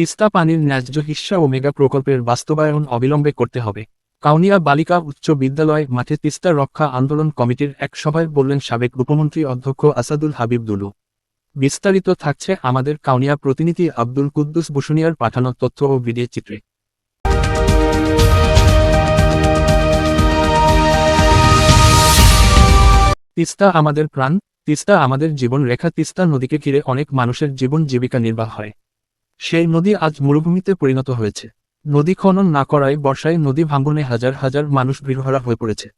তিস্তা পানির ন্যায্য হিস্সা ও মেগা প্রকল্পের বাস্তবায়ন অবিলম্বে করতে হবে। কাউনিয়া বালিকা উচ্চ বিদ্যালয় মাঠে তিস্তা রক্ষা আন্দোলন কমিটির এক সভায় বললেন সাবেক উপমন্ত্রী অধ্যক্ষ আসাদুল হাবিব দুলু। বিস্তারিত থাকছে আমাদের কাউনিয়া প্রতিনিধি আব্দুল কুদ্দুস বসুনিয়ার পাঠানো তথ্য ও ভিডিও চিত্রে। তিস্তা আমাদের প্রাণ, তিস্তা আমাদের জীবন রেখা তিস্তা নদীকে ঘিরে অনেক মানুষের জীবন জীবিকা নির্বাহ হয়। সেই নদী আজ মরুভূমিতে পরিণত হয়েছে। নদী খনন না করায় বর্ষায় নদী ভাঙ্গনে হাজার হাজার মানুষ গৃহহারা হয়ে পড়েছে।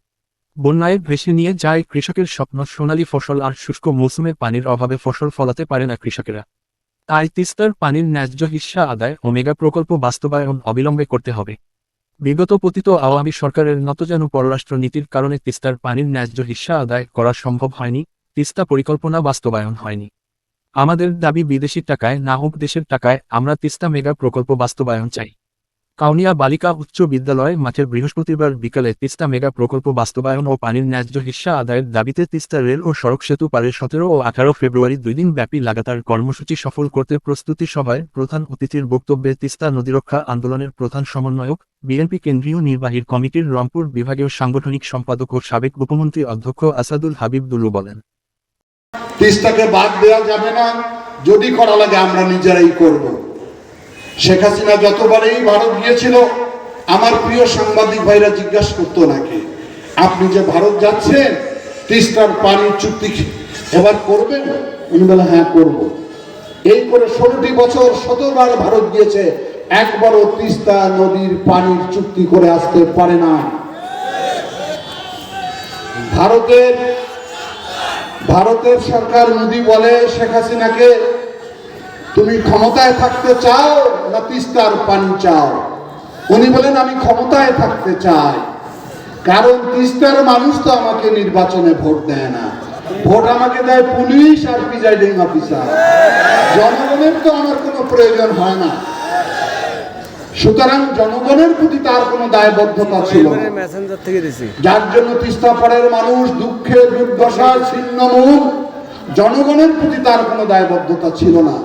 বন্যায় ভেসে নিয়ে যায় কৃষকের স্বপ্ন, সোনালী ফসল আর শুষ্ক মৌসুমে পানির অভাবে ফসল ফলাতে পারে না কৃষকেরা। তাই তিস্তার পানির ন্যায্য হিস্সা আদায় ও মেগা প্রকল্প বাস্তবায়ন অবিলম্বে করতে হবে। বিগত পতিত আওয়ামী সরকারের নতজানু পররাষ্ট্র নীতির কারণে তিস্তার পানির ন্যায্য হিস্সা আদায় করা সম্ভব হয়নি, তিস্তা পরিকল্পনা বাস্তবায়ন হয়নি। আমাদের দাবি বিদেশি টাকায়, না হোক দেশের টাকায়, আমরা তিস্তা মেগা প্রকল্প বাস্তবায়ন চাই। কাউনিয়া বালিকা উচ্চ বিদ্যালয় মাঠের বৃহস্পতিবার বিকালে তিস্তা মেগা প্রকল্প বাস্তবায়ন ও পানির ন্যায্য হিস্সা আদায়ের দাবিতে তিস্তা রেল ও সড়ক সেতু পারের সতেরো ও আঠারো ফেব্রুয়ারি দুই দিন ব্যাপী লাগাতার কর্মসূচি সফল করতে প্রস্তুতি সভায় প্রধান অতিথির বক্তব্যে তিস্তা নদীরক্ষা আন্দোলনের প্রধান সমন্বয়ক, বিএনপি কেন্দ্রীয় নির্বাহীর কমিটির রংপুর বিভাগীয় সাংগঠনিক সম্পাদক ও সাবেক উপমন্ত্রী অধ্যক্ষ আসাদুল হাবিব দুলু বলেন। তিস্তাকে বাদ দেওয়া যাবে না। যদি করা লাগে আমরা নিজেরাই করব। শেখ হাসিনা যতবারই ভারত গিয়েছিল, আমার প্রিয় সাংবাদিক ভাইরা জিজ্ঞাসা করতো নাকি আপনি যে ভারত যাচ্ছেন, তিস্তার পানির চুক্তি এবার করবেন? উনি বলে হ্যাঁ করব। এই করে ষোলোটি বছর শতবার ভারত গিয়েছে, একবারও তিস্তা নদীর পানির চুক্তি করে আসতে পারে না। ভারতের ভারতের সরকার মোদী বলে, শেখ হাসিনাকে তুমি ক্ষমতায় থাকতে চাও না তিস্তার পানি চাও? উনি বলেন, আমি ক্ষমতায় থাকতে চাই। কারণ তিস্তার মানুষ তো আমাকে নির্বাচনে ভোট দেয় না। ভোট আমাকে দেয় পুলিশ আর প্রিজাইডিং অফিসার। জনগণের তো আমার কোনো প্রয়োজন হয় না। সুতরাং জনগণের প্রতি তার কোনো দায়বদ্ধতা ছিল যার জন্য তিস্তাপাড়ের মানুষ দুঃখে দুর্দশায় ছিন্নমূল জনগণের প্রতি তার কোনো দায়বদ্ধতা ছিল না।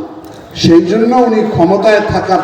সেই জন্য উনি ক্ষমতায় থাকার